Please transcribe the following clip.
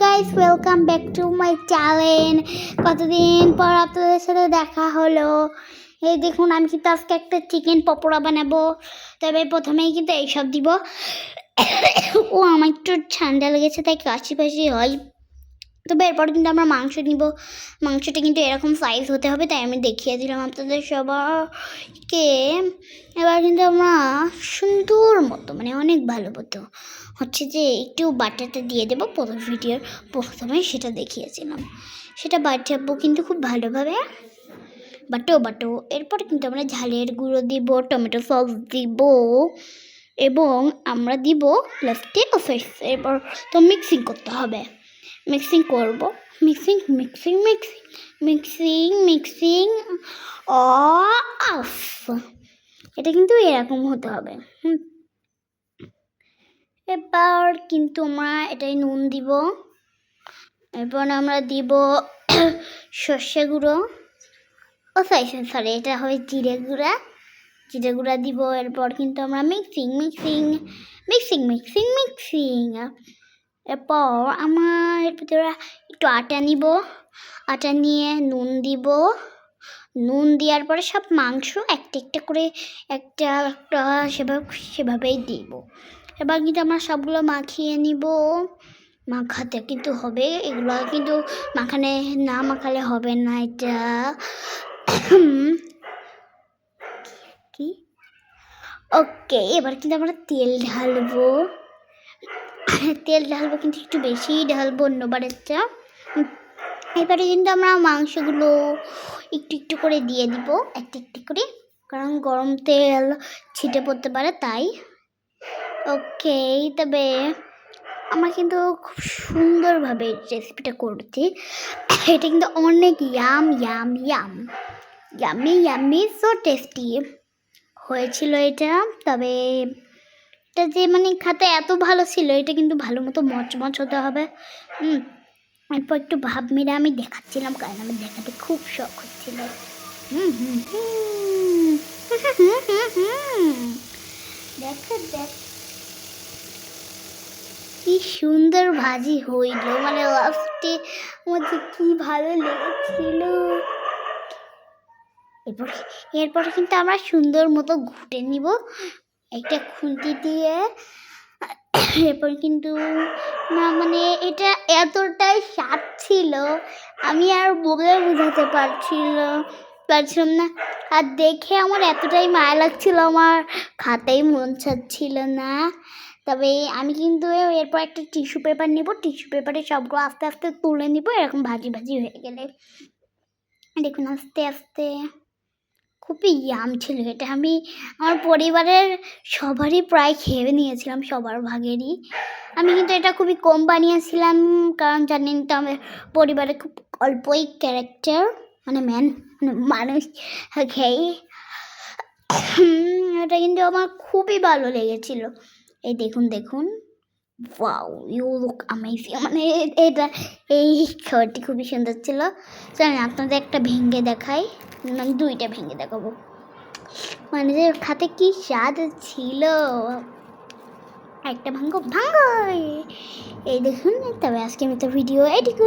Guys welcome back to my channel কতদিন পর আপনাদের সাথে দেখা হলো? এই দেখুন, আমি কিন্তু আজকে একটা চিকেন পকোড়া বানাবো। তবে প্রথমেই কিন্তু এইসব দিব। ও, আমার একটু ঠান্ডা লেগেছে, তাই কাশি ফাশি হয়। তবে এরপর কিন্তু আমরা মাংস নিব। মাংসটা কিন্তু এরকম সাইজ হতে হবে, তাই আমি দেখিয়ে দিলাম আপনাদের সবাইকে। এবার কিন্তু আমরা সুন্দর মতো মানে অনেক ভালো মতো হচ্ছে যে একটু বাটাটা দিয়ে দেবো। প্রথম ভিডিওর প্রথমে সেটা দেখিয়েছিলাম। সেটা বাটাবো কিন্তু খুব ভালোভাবে। বাটো বাটো। এরপর কিন্তু আমরা ঝালের গুঁড়ো দিব, টমেটো সস দিব এবং আমরা দিব লাস্টে এরপর তো মিক্সিং করতে হবে। মিক্সিং করব। Mixing mixing mixing mixing mixing of এটা কিন্তু এরকম হতে হবে। হুম। এবার কিন্তু আমরা এটাই নুন দিব। এরপর আমরা দিব সর্ষে গুঁড়ো। ও সরি সরি এটা হবে জিরে গুঁড়া। জিরে গুঁড়া দিব, এরপর কিন্তু আমরা mixing mixing mixing mixing mixing এরপর আমার ভিতরে একটু আটা নিব। আটা নিয়ে নুন দিব। নুন দেওয়ার পরে সব মাংস একটা একটা করে একটা একটা সেভাবে সেভাবেই দিব। এবার কিন্তু আমরা সবগুলো মাখিয়ে নিব। মাখাতে কিন্তু হবে। এগুলো কিন্তু মাখানে না মাখালে হবে না এটা। কি? ওকে, এবার কিন্তু আমরা তেল ঢালবো। তেল ঢালবো কিন্তু একটু বেশিই ঢালবো অন্যবারের চা। এবারে কিন্তু আমরা মাংসগুলো একটু একটু করে দিয়ে দিব, একটু একটু করে, কারণ গরম তেল ছিটে পড়তে পারে, তাই। ওকে, তবে আমরা কিন্তু খুব সুন্দরভাবে রেসিপিটা করছি। এটা কিন্তু অনেক yum yum yum yummy yummy so tasty হয়েছিল এটা, তবে এটা যে মানে খাতে এত ভালো ছিল, এটা কিন্তু ভালো মতো মচমচ হতে হবে। হুম, এরপর একটু ভাব মেরে আমি দেখাচ্ছিলাম, কারণ আমার দেখাতে খুব শখ হচ্ছিল। হুম হুম হুম হুম দেখ। কি সুন্দর ভাজি হইল মানে লাস্টে আমার যে কি ভালো লেগেছিল। এরপর, এরপরে কিন্তু আমরা সুন্দর মতো ঘুটে নিব। একটা খুন্তি দিয়ে, এরপর কিন্তু, না মানে এটা এতটাই স্বাদ ছিল, আমি আর বলে বোঝাতে পারছিল, পারছিলাম না। আর দেখে আমার এতটাই মায়া লাগছিল, আমার খাতেই মন চাচ্ছিল না। তবে আমি কিন্তু এরপর একটা টিস্যু পেপার নেব, টিস্যু পেপারে সবগুলো আস্তে আস্তে তুলে নিব, এরকম ভাজি ভাজি হয়ে গেলে। দেখুন, আস্তে আস্তে। খুবই ইয়াম ছিল এটা। আমি আমার পরিবারের সবারই প্রায় খেয়ে নিয়েছিলাম, সবার ভাগেরই। আমি কিন্তু এটা খুবই কম বানিয়েছিলাম, কারণ জানেন তো আমার পরিবারে খুব অল্পই ক্যারেক্টার মানে ম্যান মানে মানুষ খেয়ে। এটা কিন্তু আমার খুবই ভালো লেগেছিল। এই দেখুন দেখুন। ওয়াও ইউ লুক অ্যামেজিং মানে এটা এই খাবারটি খুবই সুন্দর ছিল। জানেন আপনাদের একটা ভেঙে দেখাই। মানে দুইটা ভেঙে দেখাবো। মানে যে খাতে কি স্বাদ ছিল। একটা ভাঙ্গো ভাঙ্গো এই দেখুন, তবে আজকে আমি তো ভিডিও এডিট